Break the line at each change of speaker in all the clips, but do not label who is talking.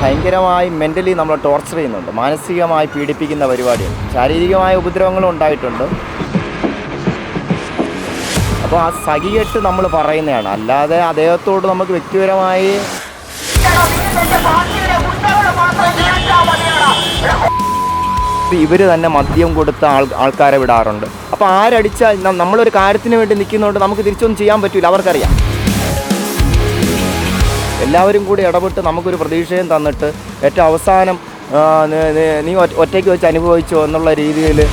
ഭയങ്കരമായി മെന്റലി നമ്മൾ ടോർച്ചർ ചെയ്യുന്നുണ്ട്. മാനസികമായി പീഡിപ്പിക്കുന്ന പരിപാടിയാണ്. ശാരീരികമായ ഉപദ്രവങ്ങളും ഉണ്ടായിട്ടുണ്ട്. അപ്പോൾ ആ സഖികെട്ട് നമ്മൾ പറയുന്നതാണ്. അല്ലാതെ അദ്ദേഹത്തോട് നമുക്ക് വ്യക്തിപരമായി ഇവർ തന്നെ മദ്യം കൊടുത്ത ആൾ ആൾക്കാരെ വിടാറുണ്ട്. അപ്പോൾ ആരടിച്ചാൽ നമ്മളൊരു കാര്യത്തിന് വേണ്ടി നിൽക്കുന്നതുകൊണ്ട് നമുക്ക് തിരിച്ചൊന്നും ചെയ്യാൻ പറ്റില്ല അവർക്കറിയാം. എല്ലാവരും കൂടി ഇടപെട്ട് നമുക്കൊരു പ്രതീക്ഷയും തന്നിട്ട് ഏറ്റവും അവസാനം നി- ഒറ്റയ്ക്ക് വെച്ച് അനുഭവിച്ചോ എന്നുള്ള രീതിയിൽ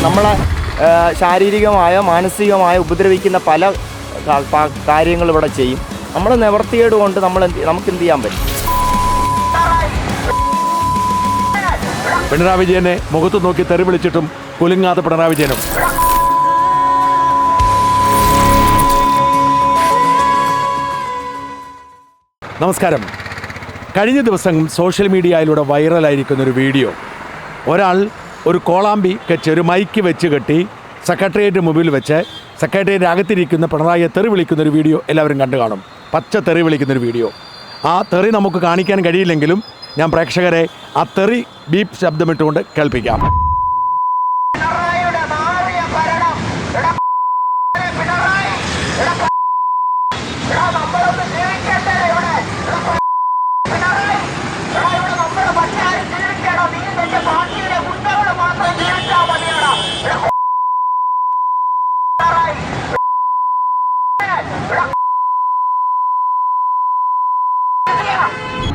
നമ്മളെ ശാരീരികമായ മാനസികമായ ഉപദ്രവിക്കുന്ന പല കാര്യങ്ങൾ ഇവിടെ ചെയ്യും. നമ്മൾ നിവർത്തിയേട് കൊണ്ട് നമ്മൾ നമുക്ക് എന്ത് ചെയ്യാൻ പറ്റും?
പിണറായി വിജയനെ മുഖത്ത് നോക്കി തെറി വിളിച്ചിട്ടും കുലുങ്ങാത്ത പിണറായി വിജയനും. നമസ്കാരം. കഴിഞ്ഞ ദിവസം സോഷ്യൽ മീഡിയയിലൂടെ വൈറലായിരിക്കുന്ന ഒരു വീഡിയോ. ഒരാൾ ഒരു കോളാമ്പി കെച്ച് ഒരു മൈക്ക് വെച്ച് കെട്ടി സെക്രട്ടേറിയറ്റ് മുമ്പിൽ വെച്ച് സെക്രട്ടേറിയറ്റ് അകത്തിരിക്കുന്ന പിണറായിയെ തെറി വിളിക്കുന്ന ഒരു വീഡിയോ എല്ലാവരും കണ്ടു കാണും. പച്ച തെറി വിളിക്കുന്ന ഒരു വീഡിയോ. ആ തെറി നമുക്ക് കാണിക്കാൻ കഴിയില്ലെങ്കിലും ഞാൻ പ്രേക്ഷകരെ ആ തെറി ബീപ്പ് ശബ്ദമിട്ടുകൊണ്ട് കേൾപ്പിക്കാം.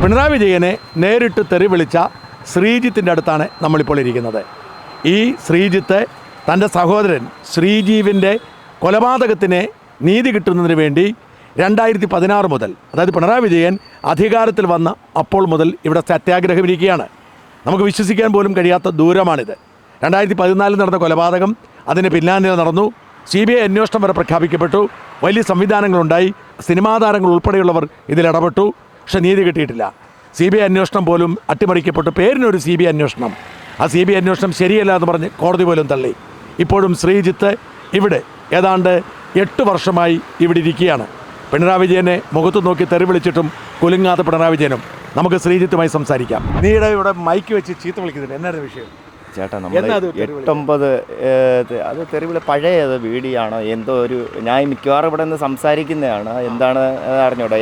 പിണറായി
വിജയനെ നേരിട്ട് തെറി വിളിച്ച ശ്രീജിത്തിന്റെ അടുത്താണ് നമ്മളിപ്പോൾ ഇരിക്കുന്നത്. ഈ ശ്രീജിത്ത് തന്റെ സഹോദരൻ ശ്രീജീവിന്റെ കൊലപാതകത്തിന് നീതി കിട്ടുന്നതിന് വേണ്ടി രണ്ടായിരത്തി പതിനാറ് മുതൽ അതായത് പിണറായി വിജയൻ അധികാരത്തിൽ വന്ന അപ്പോൾ മുതൽ ഇവിടെ സത്യാഗ്രഹം ഇരിക്കുകയാണ് നമുക്ക് വിശ്വസിക്കാൻ പോലും കഴിയാത്ത ദൂരമാണിത്. രണ്ടായിരത്തി പതിനാലിൽ നടന്ന കൊലപാതകം അതിന് പിന്നാലെ നടന്നു. സി ബി ഐ അന്വേഷണം വരെ പ്രഖ്യാപിക്കപ്പെട്ടു. വലിയ സംവിധാനങ്ങളുണ്ടായി. സിനിമാ താരങ്ങൾ ഉൾപ്പെടെയുള്ളവർ ഇതിൽ ഇടപെട്ടു. പക്ഷെ നീതി കിട്ടിയിട്ടില്ല. സി ബി ഐ അന്വേഷണം പോലും അട്ടിമറിക്കപ്പെട്ടു. പേരിനൊരു സി ബി ഐ അന്വേഷണം. ആ സി ബി ഐ അന്വേഷണം ശരിയല്ല എന്ന് പറഞ്ഞ് കോടതി പോലും തള്ളി. ഇപ്പോഴും ശ്രീജിത്ത് ഇവിടെ ഏതാണ്ട് എട്ട് വർഷമായി ഇവിടെ ഇരിക്കുകയാണ്. പിണറായി വിജയനെ മുഖത്ത് നോക്കി തെറി വിളിച്ചിട്ടും കുലുങ്ങാത്ത പിണറായി വിജയനും. നമുക്ക് ശ്രീജിത്തുമായി സംസാരിക്കാം. നീയുടെ ഇവിടെ മൈക്ക് വെച്ച് ചീത്ത വിളിക്കുന്നില്ല എന്നായിരുന്നു വിഷയം?
ചേട്ടാ നമ്മൾ
അത് തെറി വിളി?
എട്ടൊമ്പത് അത് തെരുവിൽ പഴയ വീടിയാണോ എന്തോ ഒരു ഞാൻ മിക്കവാറും ഇവിടെ നിന്ന് സംസാരിക്കുന്നതാണ്. എന്താണ് അറിഞ്ഞൂടാ?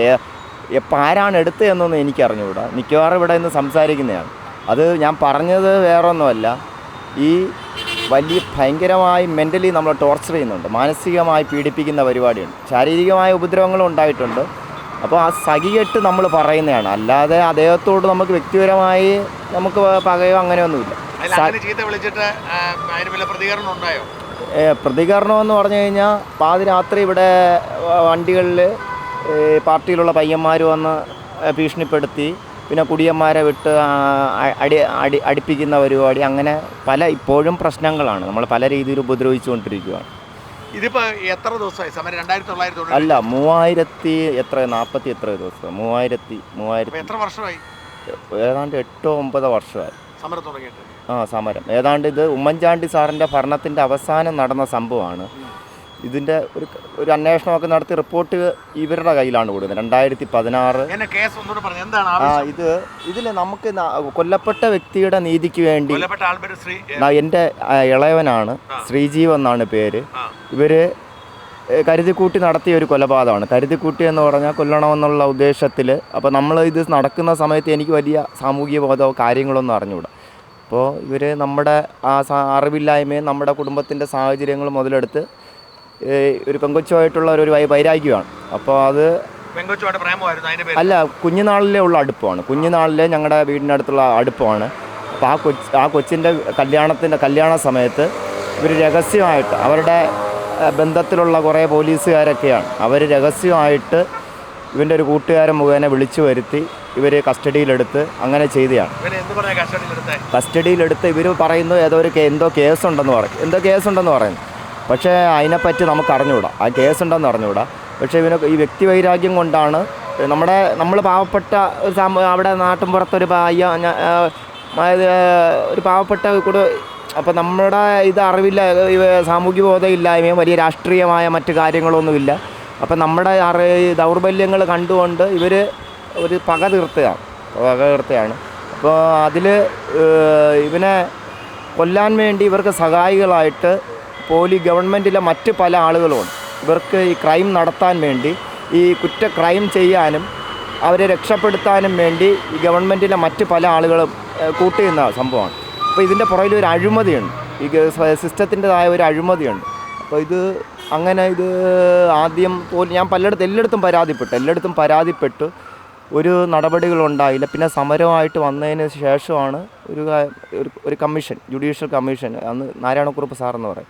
എപ്പോൾ ആരാണ് എടുത്തതെന്നൊന്നും എനിക്ക് അറിഞ്ഞുകൂടാ മിക്കവാറും ഇവിടെ നിന്ന് സംസാരിക്കുന്നതാണ്. അത് ഞാൻ പറഞ്ഞത് വേറൊന്നുമല്ല. ഈ വലിയ ഭയങ്കരമായി മെന്റലി നമ്മൾ ടോർച്ചർ ചെയ്യുന്നുണ്ട്. മാനസികമായി പീഡിപ്പിക്കുന്ന പരിപാടിയുണ്ട്. ശാരീരികമായ ഉപദ്രവങ്ങളും ഉണ്ടായിട്ടുണ്ട്. അപ്പോൾ ആ സഖികെട്ട് നമ്മൾ പറയുന്നതാണ്. അല്ലാതെ അദ്ദേഹത്തോട് നമുക്ക് വ്യക്തിപരമായി നമുക്ക് പകയോ അങ്ങനെയൊന്നുമില്ല.
പ്രതികരണം
എന്ന് പറഞ്ഞു കഴിഞ്ഞാൽ പാതിരാത്രി ഇവിടെ വണ്ടികളിൽ പാർട്ടിയിലുള്ള പയ്യന്മാർ വന്ന് ഭീഷണിപ്പെടുത്തി. പിന്നെ കുടിയന്മാരെ വിട്ട് അടി അടി അടിപ്പിക്കുന്ന പരിപാടി. അങ്ങനെ പല ഇപ്പോഴും പ്രശ്നങ്ങളാണ്. നമ്മൾ പല രീതിയിൽ ഉപദ്രവിച്ചുകൊണ്ടിരിക്കുകയാണ്
ഇതിപ്പോൾ എത്ര ദിവസമായി? സമരം രണ്ടായിരത്തി തൊള്ളായിരത്തി
അല്ല മൂവായിരത്തി എത്ര നാൽപ്പത്തി എത്ര ദിവസം? മൂവായിരത്തി മൂവായിരത്തി
എത്ര വർഷമായി?
ഏതാണ്ട് എട്ടോ ഒമ്പതോ വർഷമായി.
സമരം തുടങ്ങിയിട്ട്.
ആ സമരം. ഏതാണ്ട് ഇത് ഉമ്മൻചാണ്ടി സാറിന്റെ ഭരണത്തിന്റെ അവസാനം നടന്ന സംഭവമാണ്. ഇതിന്റെ ഒരു ഒരു അന്വേഷണമൊക്കെ നടത്തി റിപ്പോർട്ട് ഇവരുടെ കയ്യിലാണ് കൊടുക്കുന്നത് രണ്ടായിരത്തി പതിനാറ് ആ ഇത് ഇതിൽ നമുക്ക് കൊല്ലപ്പെട്ട വ്യക്തിയുടെ നീതിക്ക് വേണ്ടി എന്റെ ഇളയവനാണ്. ശ്രീജീവ് എന്നാണ് പേര്. ഇവർ കരുതിക്കൂട്ടി നടത്തിയ ഒരു കൊലപാതകമാണ്. കരുതിക്കൂട്ടി എന്ന് പറഞ്ഞാൽ കൊല്ലണമെന്നുള്ള ഉദ്ദേശത്തിൽ അപ്പോൾ നമ്മൾ ഇത് നടക്കുന്ന സമയത്ത് എനിക്ക് വലിയ സാമൂഹിക ബോധമോ കാര്യങ്ങളൊന്നും അറിഞ്ഞുകൂടാ. അപ്പോൾ ഇവർ നമ്മുടെ ആ അറിവില്ലായ്മയും നമ്മുടെ കുടുംബത്തിന്റെ സാഹചര്യങ്ങൾ മുതലെടുത്ത് ഒരു പെങ്കൊച്ചുമായിട്ടുള്ള ഒരു വൈ- വൈരാഗ്യമാണ്. അപ്പോൾ അത് അല്ല കുഞ്ഞുനാളിലെ ഉള്ള അടുപ്പമാണ്. കുഞ്ഞുനാളിലെ ഞങ്ങളുടെ വീടിനടുത്തുള്ള അടുപ്പമാണ്. അപ്പോൾ ആ കൊച്ച് ആ കൊച്ചിന്റെ കല്യാണത്തിന്റെ കല്യാണ സമയത്ത് ഇവർ രഹസ്യമായിട്ട് അവരുടെ ബന്ധത്തിലുള്ള കുറേ പോലീസുകാരൊക്കെയാണ്. അവർ രഹസ്യമായിട്ട് ഇവന്റെ ഒരു കൂട്ടുകാരൻ മുഖേന വിളിച്ചു വരുത്തി ഇവർ കസ്റ്റഡിയിലെടുത്ത് അങ്ങനെ ചെയ്തതാണ്
കസ്റ്റഡിയിലെടുത്തേ?
ഇവർ പറയുന്നു ഏതോ ഒരു എന്തോ കേസുണ്ടെന്ന് പറയും എന്തോ കേസുണ്ടെന്ന് പറയുന്നു. പക്ഷേ അതിനെപ്പറ്റി നമുക്ക് അറിഞ്ഞുകൂടാ ആ കേസുണ്ടെന്ന് അറിഞ്ഞുകൂടാ. പക്ഷേ ഇവന് ഈ വ്യക്തി വൈരാഗ്യം കൊണ്ടാണ് നമ്മുടെ നമ്മൾ പാവപ്പെട്ട അവിടെ നാട്ടിൻപുറത്തൊരു അതായത് ഒരു പാവപ്പെട്ട കൂടെ അപ്പോൾ നമ്മുടെ ഇത് അറിവില്ല സാമൂഹ്യ ബോധമില്ലായ്മയും വലിയ രാഷ്ട്രീയമായ മറ്റു കാര്യങ്ങളൊന്നുമില്ല. അപ്പം നമ്മുടെ അറി ദൗർബല്യങ്ങൾ കണ്ടുകൊണ്ട് ഇവർ ഒരു പക തീർത്തയാണ് പക തീർത്തയാണ്. അപ്പോൾ അതിൽ ഇവനെ കൊല്ലാൻ വേണ്ടി ഇവർക്ക് സഹായികളായിട്ട് പോലീസ് ഗവൺമെന്റിലെ മറ്റ് പല ആളുകളുമുണ്ട് ഇവർക്ക് ഈ ക്രൈം നടത്താൻ വേണ്ടി ഈ കുറ്റ ക്രൈം ചെയ്യാനും അവരെ രക്ഷപ്പെടുത്താനും വേണ്ടി ഈ ഗവൺമെന്റിലെ മറ്റ് പല ആളുകളും കൂട്ടി കൂട്ടുന്ന സംഭവമാണ്. അപ്പോൾ ഇതിന്റെ പുറകിൽ ഒരു അഴിമതിയുണ്ട്. ഈ സിസ്റ്റത്തിന്റെതായ ഒരു അഴിമതിയുണ്ട്. അപ്പോൾ ഇത് അങ്ങനെ ഇത് ആദ്യം പോലും ഞാൻ പലയിടത്തും എല്ലായിടത്തും പരാതിപ്പെട്ടു. എല്ലായിടത്തും പരാതിപ്പെട്ടു. ഒരു നടപടികളുണ്ടായില്ല പിന്നെ സമരമായിട്ട് വന്നതിന് ശേഷമാണ് ഒരു ഒരു കമ്മീഷൻ ജുഡീഷ്യൽ കമ്മീഷൻ അന്ന് നാരായണക്കുറുപ്പ് സാറെന്ന് പറയും.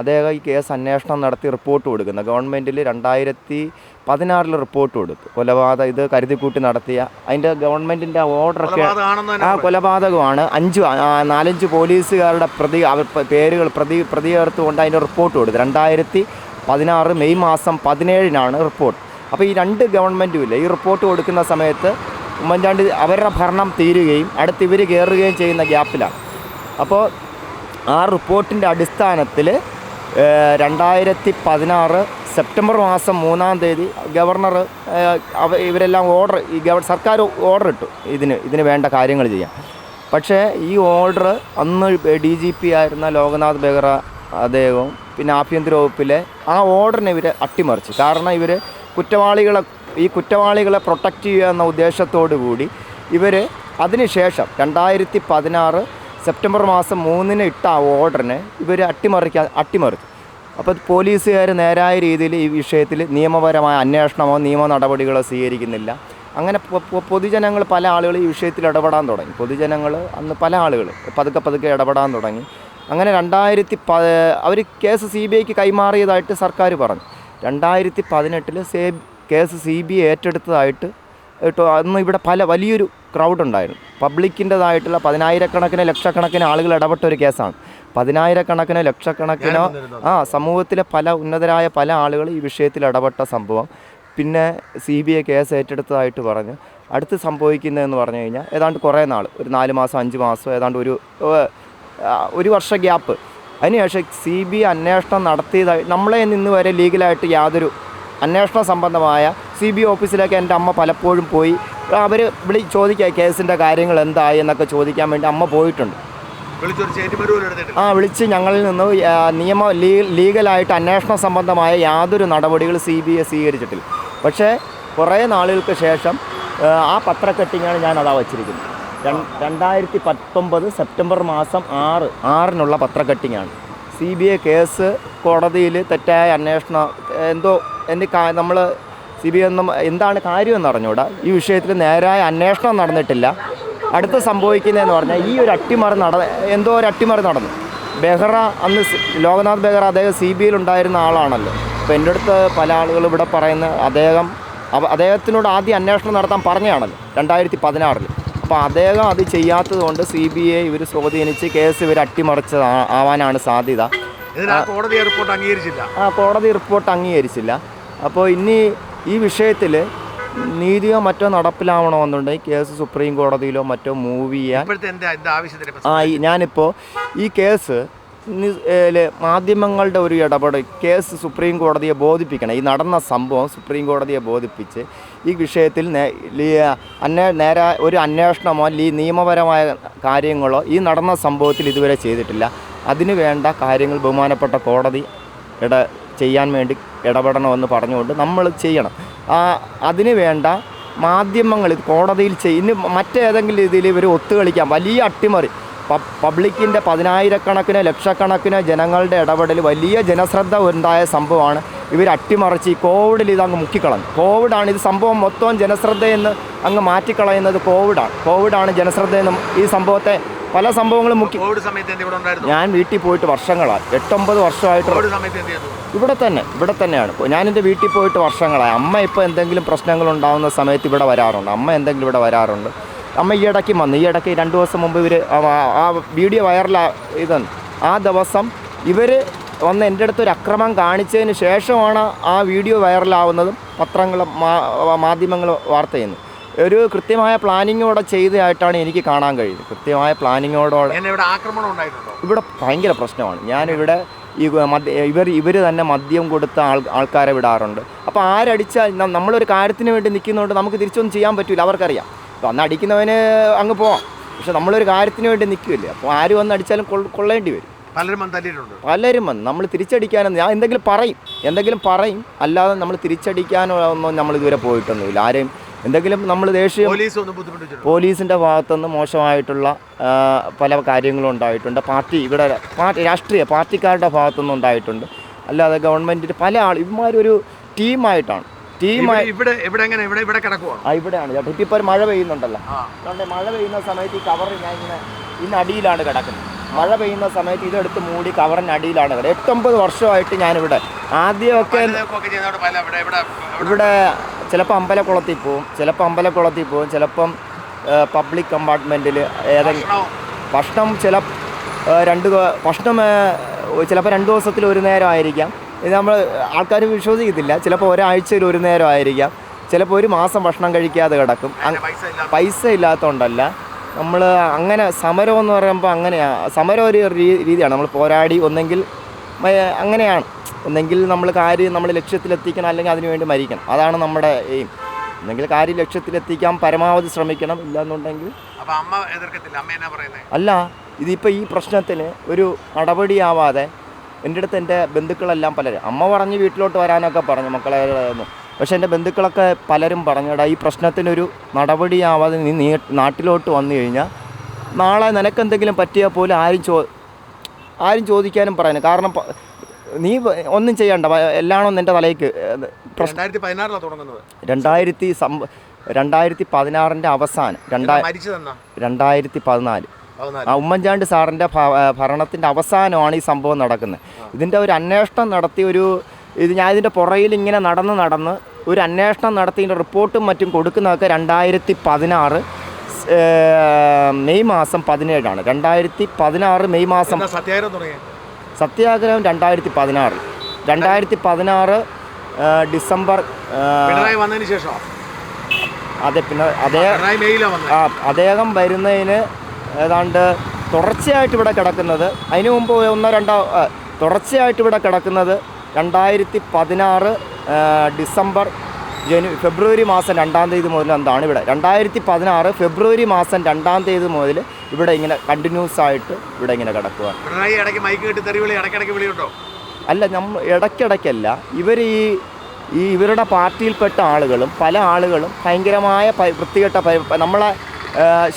അദ്ദേഹം ഈ കേസ് അന്വേഷണം നടത്തി റിപ്പോർട്ട് കൊടുക്കുന്നത് ഗവൺമെന്റിൽ രണ്ടായിരത്തി പതിനാറിൽ റിപ്പോർട്ട് കൊടുത്തു. കൊലപാതകം ഇത് കരുതിക്കൂട്ടി നടത്തിയ അതിന്റെ ഗവൺമെന്റിന്റെ ഓർഡറൊക്കെ ആ കൊലപാതകമാണ്. അഞ്ച് നാലഞ്ച് പോലീസുകാരുടെ പ്രതി അവർ പേരുകൾ പ്രതി പ്രതി ചേർത്തുകൊണ്ട് അതിന്റെ റിപ്പോർട്ട് കൊടുത്തു. രണ്ടായിരത്തി പതിനാറ് മെയ് മാസം പതിനേഴിനാണ് റിപ്പോർട്ട്. അപ്പോൾ ഈ രണ്ട് ഗവൺമെന്റും ഇല്ല ഈ റിപ്പോർട്ട് കൊടുക്കുന്ന സമയത്ത് ഉമ്മൻചാണ്ടി അവരുടെ ഭരണം തീരുകയും അടുത്ത് ഇവർ കയറുകയും ചെയ്യുന്ന ഗ്യാപ്പിലാണ്. അപ്പോൾ ആ റിപ്പോർട്ടിന്റെ അടിസ്ഥാനത്തിൽ രണ്ടായിരത്തി പതിനാറ് സെപ്റ്റംബർ മാസം മൂന്നാം തീയതി ഗവർണർ അവ ഇവരെല്ലാം ഓർഡർ ഈ ഗവ സർക്കാർ ഓർഡർ ഇട്ടു. ഇതിന് ഇതിന് വേണ്ട കാര്യങ്ങൾ ചെയ്യാൻ. പക്ഷേ ഈ ഓർഡർ അന്ന് ഡി ജി പി ആയിരുന്ന ലോകനാഥ് ബെഹ്റ അദ്ദേഹവും പിന്നെ ആഭ്യന്തര വകുപ്പിലെ ആ ഓർഡറിനെ ഇവർ അട്ടിമറിച്ചു. കാരണം ഇവർ കുറ്റവാളികളെ ഈ കുറ്റവാളികളെ പ്രൊട്ടക്റ്റ് ചെയ്യുക എന്ന ഉദ്ദേശത്തോടു കൂടി ഇവർ അതിനുശേഷം രണ്ടായിരത്തി പതിനാറ് സെപ്റ്റംബർ മാസം മൂന്നിന് ഇട്ട ആ ഓർഡറിനെ ഇവർ അട്ടിമറിക്കാൻ അട്ടിമറിച്ചു. അപ്പോൾ പോലീസുകാർ നേരായ രീതിയിൽ ഈ വിഷയത്തിൽ നിയമപരമായ അന്വേഷണമോ നിയമ നടപടികളോ സ്വീകരിക്കുന്നില്ല. അങ്ങനെ പൊതുജനങ്ങൾ പല ആളുകൾ ഈ വിഷയത്തിൽ ഇടപെടാൻ തുടങ്ങി. പൊതുജനങ്ങൾ അന്ന് പല ആളുകൾ പതുക്കെ പതുക്കെ ഇടപെടാൻ തുടങ്ങി. അങ്ങനെ രണ്ടായിരത്തി പ അവർ കേസ് സി ബി ഐക്ക് കൈമാറിയതായിട്ട് സർക്കാർ പറഞ്ഞു. രണ്ടായിരത്തി പതിനെട്ടിൽ say case C B I ഏറ്റെടുത്തതായിട്ട് കേട്ടോ അന്ന് ഇവിടെ പല വലിയൊരു ക്രൗഡ് ഉണ്ടായിരുന്നു. പബ്ലിക്കിന്റെതായിട്ടുള്ള പതിനായിരക്കണക്കിന് ലക്ഷക്കണക്കിന് ആളുകൾ ഇടപെട്ട ഒരു കേസാണ്. പതിനായിരക്കണക്കിന് ലക്ഷക്കണക്കിനോ ആ സമൂഹത്തിലെ പല ഉന്നതരായ പല ആളുകൾ ഈ വിഷയത്തിൽ ഇടപെട്ട സംഭവം. പിന്നെ സി ബി ഐ കേസ് ഏറ്റെടുത്തതായിട്ട് പറഞ്ഞ് അടുത്ത് സംഭവിക്കുന്നതെന്ന് പറഞ്ഞു കഴിഞ്ഞാൽ ഏതാണ്ട് കുറേ നാൾ ഒരു നാല് മാസം അഞ്ച് മാസം ഏതാണ്ട് ഒരു ഒരു വർഷ ഗ്യാപ്പ്. അതിനുശേഷം സി ബി ഐ അന്വേഷണം നടത്തിയതായി നമ്മളെ നിന്ന് വരെ ലീഗലായിട്ട് യാതൊരു അന്വേഷണ സംബന്ധമായ സി ബി ഓഫീസിലൊക്കെ എന്റെ അമ്മ പലപ്പോഴും പോയി. അവർ വിളി ചോദിക്കുക കേസിന്റെ കാര്യങ്ങൾ എന്തായി എന്നൊക്കെ ചോദിക്കാൻ വേണ്ടി അമ്മ പോയിട്ടുണ്ട്. ആ വിളിച്ച് ഞങ്ങളിൽ നിന്ന് നിയമ ലീ ലീഗലായിട്ട് അന്വേഷണ സംബന്ധമായ യാതൊരു നടപടികൾ സി ബി ഐ സ്വീകരിച്ചിട്ടില്ല. പക്ഷേ കുറേ നാളുകൾക്ക് ശേഷം ആ, പത്രക്കെട്ടിങ്ങാണ് ഞാൻ അതാ വച്ചിരിക്കുന്നത്. രണ്ടായിരത്തി പത്തൊമ്പത് സെപ്റ്റംബർ മാസം ആറ് ആറിനുള്ള പത്രക്കെട്ടിങ്ങാണ്. സി ബി ഐ കേസ് കോടതിയിൽ തെറ്റായ അന്വേഷണം എന്തോ എന്ത് നമ്മൾ സി ബി ഐ ഒന്നും എന്താണ് കാര്യമെന്ന് അറിഞ്ഞുകൂടാ ഈ വിഷയത്തിൽ നേരായ അന്വേഷണം നടന്നിട്ടില്ല. അടുത്ത് സംഭവിക്കുന്നതെന്ന് പറഞ്ഞാൽ ഈ ഒരു അട്ടിമറി നട എന്തോ ഒരു അട്ടിമറി നടന്നു. ബെഹ്റ അന്ന് ലോകനാഥ് ബെഹ്റ അദ്ദേഹം സി ബി ഐയിൽ ഉണ്ടായിരുന്ന ആളാണല്ലോ. അപ്പോൾ എന്റെ അടുത്ത് പല ആളുകളും ഇവിടെ പറയുന്ന അദ്ദേഹം അദ്ദേഹത്തിനോട് ആദ്യം അന്വേഷണം നടത്താൻ പറഞ്ഞതാണല്ലോ രണ്ടായിരത്തി പതിനാറിൽ അപ്പോൾ അദ്ദേഹം അത് ചെയ്യാത്തത് കൊണ്ട് സി ബി ഐ ഇവർ സ്വാധീനിച്ച് കേസ് ഇവർ അട്ടിമറിച്ച് ആവാനാണ് സാധ്യത.
ഇതിന് കോടതി റിപ്പോർട്ട് അംഗീകരിച്ചില്ല.
ആ കോടതി റിപ്പോർട്ട് അംഗീകരിച്ചില്ല. അപ്പോൾ ഇനി ഈ വിഷയത്തിൽ നീതിയോ മറ്റോ നടപ്പിലാവണമെന്നുണ്ടെങ്കിൽ കേസ് സുപ്രീം കോടതിയിലോ മറ്റോ മൂവ് ചെയ്യാൻ ആ ഞാനിപ്പോൾ ഈ കേസ് മാധ്യമങ്ങളുടെ ഒരു ഇടപെടൽ കേസ് സുപ്രീം കോടതിയെ ബോധിപ്പിക്കണം. ഈ നടന്ന സംഭവം സുപ്രീം കോടതിയെ ബോധിപ്പിച്ച് ഈ വിഷയത്തിൽ അന്വേ നേരെ ഒരു അന്വേഷണമോ ഈ നിയമപരമായ കാര്യങ്ങളോ ഈ നടന്ന സംഭവത്തിൽ ഇതുവരെ ചെയ്തിട്ടില്ല. അതിനു വേണ്ട കാര്യങ്ങൾ ബഹുമാനപ്പെട്ട കോടതി ഇട ചെയ്യാൻ വേണ്ടി ഇടപെടണമെന്ന് പറഞ്ഞുകൊണ്ട് നമ്മൾ ചെയ്യണം. അതിന് വേണ്ട മാധ്യമങ്ങൾ കോടതിയിൽ ചെയ്യുന്ന മറ്റേതെങ്കിലും രീതിയിൽ ഇവർ ഒത്തുകളിക്കാം വലിയ അട്ടിമറി. പബ്ലിക്കിന്റെ പതിനായിരക്കണക്കിന് ലക്ഷക്കണക്കിന് ജനങ്ങളുടെ ഇടപെടൽ വലിയ ജനശ്രദ്ധ ഉണ്ടായ സംഭവമാണ്. ഇവർ അട്ടിമറിച്ച് ഈ കോവിഡിൽ ഇത് അങ്ങ് മുക്കിക്കളഞ്ഞു. കോവിഡാണ് ഇത് സംഭവം മൊത്തം ജനശ്രദ്ധയെന്ന് അങ്ങ് മാറ്റിക്കളയുന്നത് കോവിഡാണ്. കോവിഡാണ് ജനശ്രദ്ധയെന്നും ഈ സംഭവത്തെ പല സംഭവങ്ങളും മുഖ്യ
കോവിഡ് സമയത്ത് എന്ത് ഇവിടെ ഉണ്ടായിരുന്നു?
ഞാൻ വീട്ടിൽ പോയിട്ട് വർഷങ്ങളായി. എട്ടൊമ്പത് വർഷമായിട്ട്
കോവിഡ് സമയത്ത് എന്ത് ചെയ്തു?
ഇവിടെ തന്നെ ഇവിടെ തന്നെയാണ്. ഞാൻ എന്റെ വീട്ടിൽ പോയിട്ട് വർഷങ്ങളായി. അമ്മ ഇപ്പോൾ എന്തെങ്കിലും പ്രശ്നങ്ങൾ ഉണ്ടാകുന്ന സമയത്ത് ഇവിടെ വരാറുണ്ട്. അമ്മ എന്തെങ്കിലും ഇവിടെ വരാറുണ്ട്. അമ്മ ഈ ഇടയ്ക്ക് വന്നു ഈ ഇടയ്ക്ക് രണ്ട് ദിവസം മുമ്പ് ഇവർ ആ വീഡിയോ വൈറലാ ഇത് ആ ദിവസം ഇവർ വന്ന് എന്റെ അടുത്ത് ഒരു അക്രമം കാണിച്ചതിന് ശേഷമാണ് ആ വീഡിയോ വൈറലാവുന്നതും പത്രങ്ങളും മാധ്യമങ്ങൾ വാർത്ത ചെയ്യുന്നത്. ഒരു കൃത്യമായ പ്ലാനിങ്ങോടെ ചെയ്തതായിട്ടാണ് എനിക്ക് കാണാൻ കഴിയുന്നത്. കൃത്യമായ പ്ലാനിങ്ങോടെ
എന്നെ ഇവിടെ
ഭയങ്കര പ്രശ്നമാണ്. ഞാനിവിടെ ഈ മദ്യ ഇവർ ഇവർ തന്നെ മദ്യം കൊടുത്ത ആൾ ആൾക്കാരെ വിടാറുണ്ട്. അപ്പോൾ ആരടിച്ചാൽ നമ്മളൊരു കാര്യത്തിന് വേണ്ടി നിൽക്കുന്നതുകൊണ്ട് നമുക്ക് തിരിച്ചൊന്നും ചെയ്യാൻ പറ്റില്ല അവർക്കറിയാം. അപ്പോൾ അന്ന് അടിക്കുന്നവന് അങ്ങ് പോവാം. പക്ഷെ നമ്മളൊരു കാര്യത്തിന് വേണ്ടി നിൽക്കില്ലേ? അപ്പോൾ ആര് വന്ന് അടിച്ചാലും കൊള്ള- കൊള്ളേണ്ടി വരും.
പലരും വന്ന് തല്ലിയിട്ടുണ്ട്.
പലരും വന്ന്. നമ്മൾ തിരിച്ചടിക്കാനൊന്നും ഞാൻ എന്തെങ്കിലും പറയും. എന്തെങ്കിലും പറയും. അല്ലാതെ നമ്മൾ തിരിച്ചടിക്കാനോ ഒന്നും നമ്മൾ ഇതുവരെ പോയിട്ടൊന്നുമില്ല. ആരെയും എന്തെങ്കിലും നമ്മൾ ദേഷ്യം
പോലീസിന്റെ
പോലീസിന്റെ ഭാഗത്തുനിന്ന് മോശമായിട്ടുള്ള പല കാര്യങ്ങളും ഉണ്ടായിട്ടുണ്ട്. പാർട്ടി ഇവിടെ പാർട്ടി രാഷ്ട്രീയ പാർട്ടിക്കാരുടെ ഭാഗത്തുനിന്ന് ഉണ്ടായിട്ടുണ്ട്. അല്ലാതെ ഗവൺമെന്റിന്റെ പല ആൾ ഇവന്മാരൊരു ടീമായിട്ടാണ്. ടീമായി
ഇവിടെ ഇവിടെ എങ്ങനെ? ഇവിടെ ഇവിടെ കിടക്കുവാണ്
ആ ഇവിടെയാണ്. ചേട്ടാ ഇപ്പം ഇപ്പോൾ മഴ പെയ്യുന്നുണ്ടല്ലോ. അതുകൊണ്ട് മഴ പെയ്യുന്ന സമയത്ത് ഈ കവർ ഞാൻ ഇങ്ങനെ ഇന്ന് അടിയിലാണ് കിടക്കുന്നത്. മഴ പെയ്യുന്ന സമയത്ത് ഇതെടുത്ത് മൂടി കവറിന് അടിയിലാണ് കിടക്കുന്നത്. എട്ടൊമ്പത് വർഷമായിട്ട് ഞാനിവിടെ. ആദ്യമൊക്കെ ഇവിടെ ചിലപ്പോൾ അമ്പലക്കുളത്തിൽ പോവും ചിലപ്പോൾ അമ്പലക്കുളത്തിൽ പോവും ചിലപ്പം പബ്ലിക് കമ്പാർട്ട്മെന്റിൽ ഏതെങ്കിലും ഭക്ഷണം. ചില രണ്ട് ഭക്ഷണം ചിലപ്പോൾ രണ്ട് ദിവസത്തിൽ ഒരു നേരം ആയിരിക്കാം. ഇത് നമ്മൾ ആൾക്കാർ വിശ്വസിക്കത്തില്ല. ചിലപ്പോൾ ഒരാഴ്ചയിൽ ഒരു നേരം ആയിരിക്കാം. ചിലപ്പോൾ ഒരു മാസം ഭക്ഷണം കഴിക്കാതെ കിടക്കും. പൈസ ഇല്ലാത്തതുകൊണ്ടല്ല നമ്മൾ അങ്ങനെ സമരം എന്ന് പറയുമ്പോൾ അങ്ങനെയാണ് സമരം ഒരു രീതിയാണ്. നമ്മൾ പോരാടി ഒന്നെങ്കിൽ അങ്ങനെയാണ്. ഒന്നെങ്കിൽ നമ്മൾ കാര്യം നമ്മൾ ലക്ഷ്യത്തിലെത്തിക്കണം അല്ലെങ്കിൽ അതിനുവേണ്ടി മരിക്കണം. അതാണ് നമ്മുടെ എയിം ഒന്നെങ്കിൽ കാര്യം ലക്ഷ്യത്തിലെത്തിക്കാൻ പരമാവധി ശ്രമിക്കണം. ഇല്ലെന്നുണ്ടെങ്കിൽ അല്ല ഇതിപ്പോൾ ഈ പ്രശ്നത്തിന് ഒരു നടപടിയാവാതെ എന്റെ അടുത്ത് എന്റെ ബന്ധുക്കളെല്ലാം പലരും അമ്മ പറഞ്ഞ് വീട്ടിലോട്ട് വരാനൊക്കെ പറഞ്ഞു മക്കളെ പക്ഷെ എന്റെ ബന്ധുക്കളൊക്കെ പലരും പറഞ്ഞടാ ഈ പ്രശ്നത്തിനൊരു നടപടിയാവാതെ നീ നാട്ടിലോട്ട് വന്നു കഴിഞ്ഞാൽ നാളെ നിനക്കെന്തെങ്കിലും പറ്റിയാൽ പോലും ആരും ചോ ആരും ചോദിക്കാനും പറയാനും. കാരണം നീ ഒന്നും ചെയ്യണ്ട. എല്ലാണോ എല്ലാം നിന്റെ തലയ്ക്ക്
രണ്ടായിരത്തി പതിനാറിലാണ് തുടങ്ങുന്നത്.
രണ്ടായിരത്തി സംഭ രണ്ടായിരത്തി പതിനാറിന്റെ അവസാനം രണ്ടാ
മരിച്ചതെന്നാ?
രണ്ടായിരത്തി പതിനാല്.
പതിനാല്
ആ ഉമ്മൻചാണ്ടി സാറിന്റെ ഭരണത്തിന്റെ അവസാനമാണ് ഈ സംഭവം നടക്കുന്നത്. ഇതിന്റെ ഒരു അന്വേഷണം നടത്തി ഒരു ഇത് ഞാൻ ഇതിന്റെ പുറയിൽ ഇങ്ങനെ നടന്ന് നടന്ന് ഒരു അന്വേഷണം നടത്തി ഇതിന്റെ റിപ്പോർട്ടും മറ്റും കൊടുക്കുന്നതൊക്കെ രണ്ടായിരത്തി പതിനാറ് മെയ് മാസം പതിനേഴാണ്. രണ്ടായിരത്തി പതിനാറ് മെയ് മാസം
സത്യാഗ്രഹം
രണ്ടായിരത്തി പതിനാറ്. രണ്ടായിരത്തി പതിനാറ് ഡിസംബർ
വന്നതിന് ശേഷം?
അതെ പിന്നെ
വന്നത്.
ആ അദ്ദേഹം വരുന്നതിന് ഏതാണ്ട് തുടർച്ചയായിട്ട് ഇവിടെ കിടക്കുന്നത് അതിനു മുമ്പ് ഒന്നോ രണ്ടോ തുടർച്ചയായിട്ട് ഇവിടെ കിടക്കുന്നത് രണ്ടായിരത്തി പതിനാറ് ഡിസംബർ ജനു ഫെബ്രുവരി മാസം രണ്ടാം തീയതി മുതൽ എന്താണ് ഇവിടെ? രണ്ടായിരത്തി പതിനാറ് ഫെബ്രുവരി മാസം രണ്ടാം തീയതി മുതൽ ഇവിടെ ഇങ്ങനെ കണ്ടിന്യൂസ് ആയിട്ട് ഇവിടെ ഇങ്ങനെ കിടക്കുക
പിണറായി ഇടയ്ക്ക് മൈക്ക് കെട്ടി തെറിവിളി ഇടയ്ക്കിടയ്ക്ക് വിളിയുണ്ടോ?
അല്ല നമ്മൾ ഇടയ്ക്കിടയ്ക്കല്ല. ഇവർ ഈ ഈ ഇവരുടെ പാർട്ടിയിൽപ്പെട്ട ആളുകളും പല ആളുകളും ഭയങ്കരമായ വൃത്തികെട്ട നമ്മളെ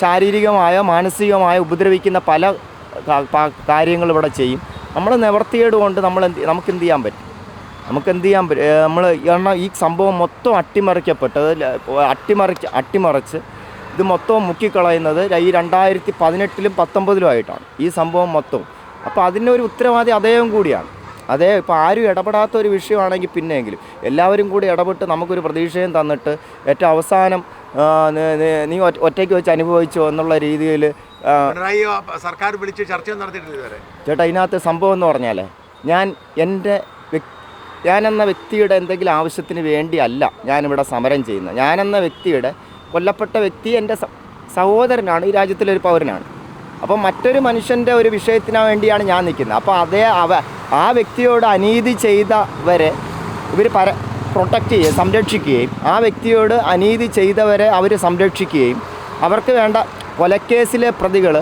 ശാരീരികമായോ മാനസികമായോ ഉപദ്രവിക്കുന്ന പല കാര്യങ്ങൾ ഇവിടെ ചെയ്യും. നമ്മൾ നിവർത്തിയേടുകൊണ്ട് നമ്മൾ നമുക്ക് എന്ത് ചെയ്യാൻ പറ്റും? നമുക്ക് എന്ത് ചെയ്യാൻ പറ്റും നമ്മൾ കാരണം ഈ സംഭവം മൊത്തം അട്ടിമറിക്കപ്പെട്ടത് അട്ടിമറിച്ച് അട്ടിമറിച്ച് ഇത് മൊത്തവും മുക്കിക്കളയുന്നത് ഈ രണ്ടായിരത്തി പതിനെട്ടിലും പത്തൊമ്പതിലും ആയിട്ടാണ് ഈ സംഭവം മൊത്തവും അപ്പോൾ അതിനൊരു ഉത്തരവാദി അദ്ദേഹം കൂടിയാണ്. അതേ ഇപ്പോൾ ആരും ഇടപെടാത്ത ഒരു വിഷയമാണെങ്കിൽ പിന്നെയെങ്കിലും എല്ലാവരും കൂടി ഇടപെട്ട് നമുക്കൊരു പ്രതീക്ഷയും തന്നിട്ട് ഏറ്റവും അവസാനം നി- നി- നീ ഒറ്റ- ഒറ്റയ്ക്ക് വെച്ച് അനുഭവിച്ചോ എന്നുള്ള രീതിയിൽ
സർക്കാർ വിളിച്ച് ചർച്ച നടത്തിയിട്ടില്ല
ചേട്ടാ ഇതിനകത്ത് സംഭവം എന്ന് പറഞ്ഞാലേ ഞാൻ എന്റെ ഞാനെന്ന വ്യക്തിയുടെ എന്തെങ്കിലും ആവശ്യത്തിന് വേണ്ടിയല്ല ഞാനിവിടെ സമരം ചെയ്യുന്നത്. ഞാനെന്ന വ്യക്തിയുടെ കൊല്ലപ്പെട്ട വ്യക്തി എന്റെ സഹോദരനാണ് ഈ രാജ്യത്തിലെ ഒരു പൗരനാണ്. അപ്പോൾ മറ്റൊരു മനുഷ്യന്റെ ഒരു വിഷയത്തിന് വേണ്ടിയാണ് ഞാൻ നിൽക്കുന്നത്. അപ്പോൾ അതേ അവ ആ വ്യക്തിയോട് അനീതി ചെയ്തവരെ ഇവർ പര പ്രൊട്ടക്റ്റ് ചെയ്യുകയും സംരക്ഷിക്കുകയും ആ വ്യക്തിയോട് അനീതി ചെയ്തവരെ അവർ സംരക്ഷിക്കുകയും അവർക്ക് വേണ്ട കൊലക്കേസിലെ പ്രതികൾ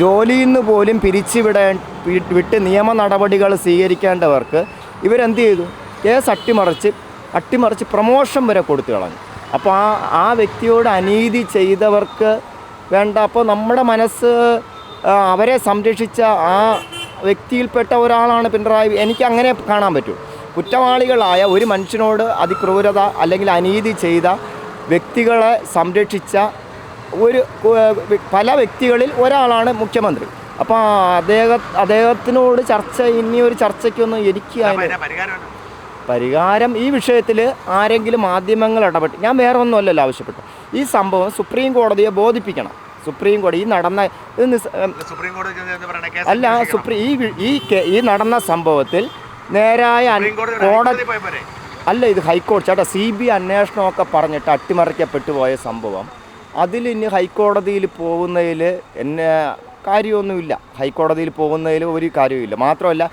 ജോലിയിൽ നിന്ന് പോലും പിരിച്ചുവിടേ വിട്ട് നിയമ നടപടികൾ സ്വീകരിക്കേണ്ടവർക്ക് ഇവരെന്ത് ചെയ്തു? കേസ് അട്ടിമറിച്ച് അട്ടിമറിച്ച് പ്രമോഷൻ വരെ കൊടുത്തു കളഞ്ഞു. അപ്പോൾ ആ ആ വ്യക്തിയോട് അനീതി ചെയ്തവർക്ക് വേണ്ട. അപ്പോൾ നമ്മുടെ മനസ്സ് അവരെ സംരക്ഷിച്ച ആ വ്യക്തിയിൽപ്പെട്ട ഒരാളാണ് പിണറായി. എനിക്ക് അങ്ങനെ കാണാൻ പറ്റൂ. കുറ്റവാളികളായ ഒരു മനുഷ്യനോട് അതിക്രൂരത അല്ലെങ്കിൽ അനീതി ചെയ്ത വ്യക്തികളെ സംരക്ഷിച്ച ഒരു പല വ്യക്തികളിൽ ഒരാളാണ് മുഖ്യമന്ത്രി. അപ്പോൾ അദ്ദേഹം അദ്ദേഹത്തിനോട് ചർച്ച ഇനി ഒരു ചർച്ചയ്ക്കൊന്നും എനിക്ക് പരിഹാരം ഈ വിഷയത്തിൽ ആരെങ്കിലും മാധ്യമങ്ങൾ ഇടപെട്ട് ഞാൻ വേറെ ഒന്നുമല്ലല്ലോ ആവശ്യപ്പെട്ടു. ഈ സംഭവം സുപ്രീം കോടതിയെ ബോധിപ്പിക്കണം. സുപ്രീം കോടതി ഈ നടന്ന അല്ല സുപ്രീം ഈ ഈ ഈ നടന്ന സംഭവത്തിൽ നേരായ
കോടതി
അല്ല ഇത് ഹൈക്കോടതി ചേട്ടാ സി ബി അന്വേഷണമൊക്കെ പറഞ്ഞിട്ട് അട്ടിമറിക്കപ്പെട്ടു പോയ സംഭവം. അതിൽ ഇനി ഹൈക്കോടതിയിൽ പോകുന്നതിൽ എന്നെ കാര്യമൊന്നുമില്ല. ഹൈക്കോടതിയിൽ പോകുന്നതിൽ ഒരു കാര്യവുമില്ല. മാത്രമല്ല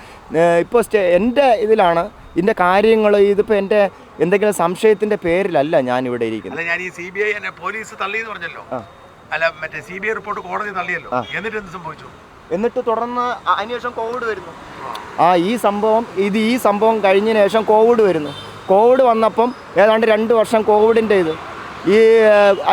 ഇപ്പോൾ സ്റ്റേ എന്റെ ഇതിലാണ് ഇതിന്റെ കാര്യങ്ങൾ ഇതിപ്പോൾ എന്റെ എന്തെങ്കിലും സംശയത്തിന്റെ പേരിലല്ല ഞാൻ ഇവിടെ ഇരിക്കുന്നത്.
അല്ല ഞാൻ ഈ സി ബി ഐ എന്നെ പോലീസ് തള്ളിയെന്ന് പറഞ്ഞല്ലോ. അല്ല മറ്റേ സി ബി ഐ റിപ്പോർട്ട് കോടതി തള്ളിയല്ലോ. എന്നിട്ട് എന്ത് സംഭവിച്ചു?
എന്നിട്ട് തുടർന്ന് അതിനുശേഷം കോവിഡ് വരുന്നു. ആ. ഈ സംഭവം ഇത് ഈ സംഭവം കഴിഞ്ഞതിന് ശേഷം കോവിഡ് വരുന്നു. കോവിഡ് വന്നപ്പം ഏതാണ്ട് രണ്ട് വർഷം കോവിഡിന്റെ ഇത്. ഈ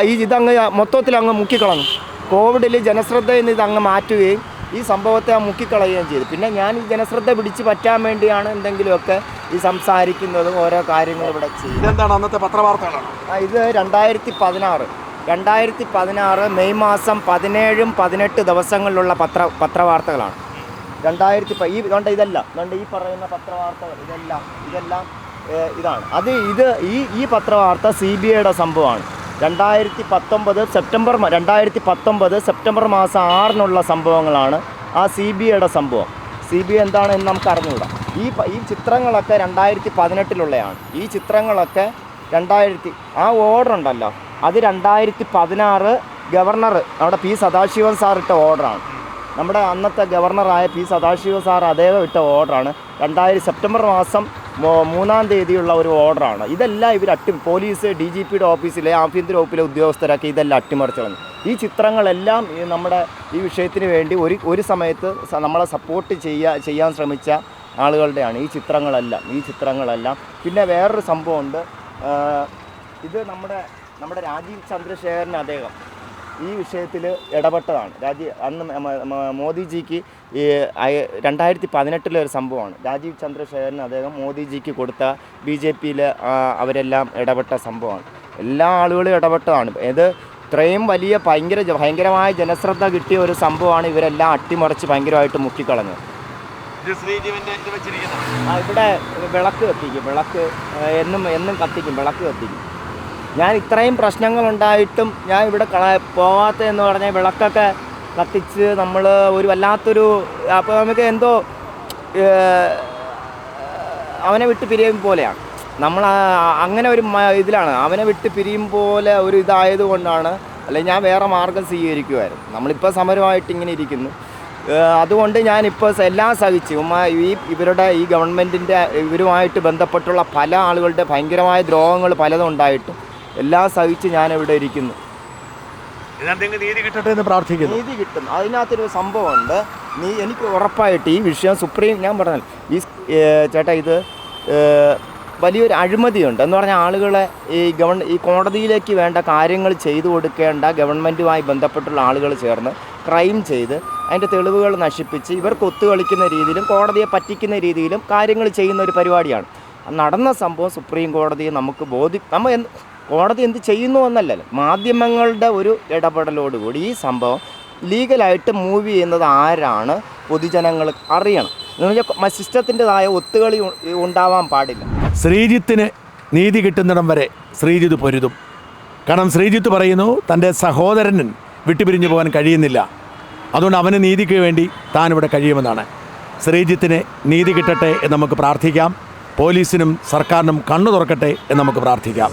ഈ ഇതങ്ങ് മൊത്തത്തിൽ അങ്ങ് മുക്കിക്കളഞ്ഞു. കോവിഡിൽ ജനശ്രദ്ധയിൽ നിന്ന് ഇതങ്ങ് മാറ്റുകയും ഈ സംഭവത്തെ മുക്കിക്കളയുകയും ചെയ്തു. പിന്നെ ഞാൻ ഈ ജനശ്രദ്ധ പിടിച്ച് പറ്റാൻ വേണ്ടിയാണ് എന്തെങ്കിലുമൊക്കെ ഈ സംസാരിക്കുന്നതും ഓരോ കാര്യങ്ങളും ഇവിടെ ചെയ്യുന്നത്.
എന്താണ് അന്നത്തെ പത്രവാർത്തകളാണ്?
ആ, ഇത് രണ്ടായിരത്തി പതിനാറ് രണ്ടായിരത്തി പതിനാറ് മെയ് മാസം പതിനേഴും പതിനെട്ട് ദിവസങ്ങളിലുള്ള പത്ര പത്രവാർത്തകളാണ്. രണ്ടായിരത്തി ഈ ഇതുകൊണ്ട് ഇതല്ല. ഇതുകൊണ്ട് ഈ പറയുന്ന പത്രവാർത്തകൾ ഇതെല്ലാം ഇതെല്ലാം ഇതാണ്. അത് ഇത് ഈ ഈ പത്രവാർത്ത സി ബി ഐയുടെ സംഭവമാണ്. രണ്ടായിരത്തി പത്തൊമ്പത് സെപ്റ്റംബർ രണ്ടായിരത്തി പത്തൊമ്പത് സെപ്റ്റംബർ മാസം ആറിനുള്ള സംഭവങ്ങളാണ് ആ സി ബി ഐയുടെ സംഭവം. സി ബി ഐ എന്താണെന്ന് നമുക്ക് അറിഞ്ഞുകൂടാ. ഈ ഈ ചിത്രങ്ങളൊക്കെ രണ്ടായിരത്തി പതിനെട്ടിലുള്ളതാണ് ഈ ചിത്രങ്ങളൊക്കെ രണ്ടായിരത്തി ആ ഓർഡർ ഉണ്ടല്ലോ അത് രണ്ടായിരത്തി പതിനാറ് ഗവർണർ നമ്മുടെ പി സദാശിവൻ സാർ ഇട്ട ഓർഡറാണ്. നമ്മുടെ അന്നത്തെ ഗവർണറായ പി സദാശിവ സാർ അദ്ദേഹം ഇട്ട ഓർഡറാണ്. രണ്ടായിരം സെപ്റ്റംബർ മാസം മൂന്നാം തീയതിയുള്ള ഒരു ഓർഡറാണ്. ഇതെല്ലാം ഇവർ അട്ടി പോലീസ് ഡി ജി പിയുടെ ഓഫീസിലെ ആഭ്യന്തര വകുപ്പിലെ ഉദ്യോഗസ്ഥരൊക്കെ ഇതെല്ലാം അട്ടിമറിച്ച് കളഞ്ഞു ഈ ചിത്രങ്ങളെല്ലാം നമ്മുടെ ഈ വിഷയത്തിന് വേണ്ടി ഒരു ഒരു സമയത്ത് നമ്മളെ സപ്പോർട്ട് ചെയ്യാ ചെയ്യാൻ ശ്രമിച്ച ആളുകളുടെയാണ് ഈ ചിത്രങ്ങളെല്ലാം ഈ ചിത്രങ്ങളെല്ലാം. പിന്നെ വേറൊരു സംഭവമുണ്ട്. ഇത് നമ്മുടെ നമ്മുടെ രാജീവ് ചന്ദ്രശേഖരൻ അദ്ദേഹം ഈ വിഷയത്തിൽ ഇടപെട്ടതാണ്. രാജീവ് അന്ന് മോദിജിക്ക് ഈ രണ്ടായിരത്തി പതിനെട്ടിലെ ഒരു സംഭവമാണ്. രാജീവ് ചന്ദ്രശേഖരൻ അദ്ദേഹം മോദിജിക്ക് കൊടുത്ത ബി ജെ പിയിൽ അവരെല്ലാം ഇടപെട്ട സംഭവമാണ്. എല്ലാ ആളുകളും ഇടപെട്ടതാണ്. ഇത് ഇത്രയും വലിയ ഭയങ്കര ഭയങ്കരമായ ജനശ്രദ്ധ കിട്ടിയ ഒരു സംഭവമാണ് ഇവരെല്ലാം അട്ടിമറിച്ച് ഭയങ്കരമായിട്ട് മുക്കിക്കളഞ്ഞത്. ഇവിടെ വിളക്ക് കത്തിക്കും. വിളക്ക് എന്നും എന്നും കത്തിക്കും. വിളക്ക് കത്തിക്കും. ഞാൻ ഇത്രയും പ്രശ്നങ്ങളുണ്ടായിട്ടും ഞാൻ ഇവിടെ പോവാത്തതെന്ന് പറഞ്ഞാൽ വിളക്കൊക്കെ കത്തിച്ച് നമ്മൾ ഒരു വല്ലാത്തൊരു അപ്പോൾ നമുക്ക് എന്തോ അവനെ വിട്ട് പിരിയും പോലെയാണ്. നമ്മൾ അങ്ങനെ ഒരു ഇതിലാണ്. അവനെ വിട്ട് പിരിയും പോലെ ഒരു ഇതായത് കൊണ്ടാണ് അല്ലെങ്കിൽ ഞാൻ വേറെ മാർഗം സ്വീകരിക്കുമായിരുന്നു നമ്മളിപ്പോൾ സമരമായിട്ട് ഇങ്ങനെ ഇരിക്കുന്നു. അതുകൊണ്ട് ഞാനിപ്പോൾ എല്ലാം സഹിച്ച് ഈ ഇവരുടെ ഈ ഗവൺമെന്റിന്റെ ഇവരുമായിട്ട് ബന്ധപ്പെട്ടുള്ള പല ആളുകളുടെ ഭയങ്കരമായ ദ്രോഹങ്ങൾ പലതും ഉണ്ടായിട്ടും എല്ലാം സഹിച്ച് ഞാനിവിടെ ഇരിക്കുന്നു.
ഇതിനകത്ത് നീതി കിട്ടട്ടെ എന്ന് പ്രാർത്ഥിക്കുന്നു.
നീതി കിട്ടും അതിനകത്തൊരു സംഭവമുണ്ട്. നീ എനിക്ക് ഉറപ്പായിട്ട് ഈ വിഷയം സുപ്രീം ഞാൻ പറഞ്ഞാൽ ഈ ചേട്ടാ ഇത് വലിയൊരു അഴിമതിയുണ്ട്. എന്ന് പറഞ്ഞാൽ ആളുകളെ ഈ ഗവൺ ഈ കോടതിയിലേക്ക് വേണ്ട കാര്യങ്ങൾ ചെയ്തു കൊടുക്കേണ്ട ഗവൺമെന്റുമായി ബന്ധപ്പെട്ടുള്ള ആളുകൾ ചേർന്ന് ക്രൈം ചെയ്ത് അതിന്റെ തെളിവുകൾ നശിപ്പിച്ച് ഇവർക്ക് ഒത്തുകളിക്കുന്ന രീതിയിലും കോടതിയെ പറ്റിക്കുന്ന രീതിയിലും കാര്യങ്ങൾ ചെയ്യുന്ന ഒരു പരിപാടിയാണ്. നടന്ന സംഭവം സുപ്രീം കോടതിയെ നമുക്ക് ബോധി നമ്മൾ കോടതി എന്ത് ചെയ്യുന്നു എന്നല്ലല്ലോ. മാധ്യമങ്ങളുടെ ഒരു ഇടപെടലോടുകൂടി ഈ സംഭവം ലീഗലായിട്ട് മൂവ് ചെയ്യുന്നത് ആരാണ് പൊതുജനങ്ങൾ അറിയണം. എന്ന് വെച്ചാൽ സിസ്റ്റത്തിന്റെതായ ഒത്തുകളി ഉണ്ടാവാൻ പാടില്ല.
ശ്രീജിത്തിന് നീതി കിട്ടുന്നിടം വരെ ശ്രീജിത്ത് പൊരുതും. കാരണം ശ്രീജിത്ത് പറയുന്നു തന്റെ സഹോദരൻ വിട്ടുപിരിഞ്ഞു പോകാൻ കഴിയുന്നില്ല. അതുകൊണ്ട് അവന് നീതിക്ക് വേണ്ടി താൻ ഇവിടെ കഴിയുമെന്നാണ്. ശ്രീജിത്തിന് നീതി കിട്ടട്ടെ എന്ന് നമുക്ക് പ്രാർത്ഥിക്കാം. പോലീസിനും സർക്കാരിനും കണ്ണു തുറക്കട്ടെ എന്ന് നമുക്ക് പ്രാർത്ഥിക്കാം.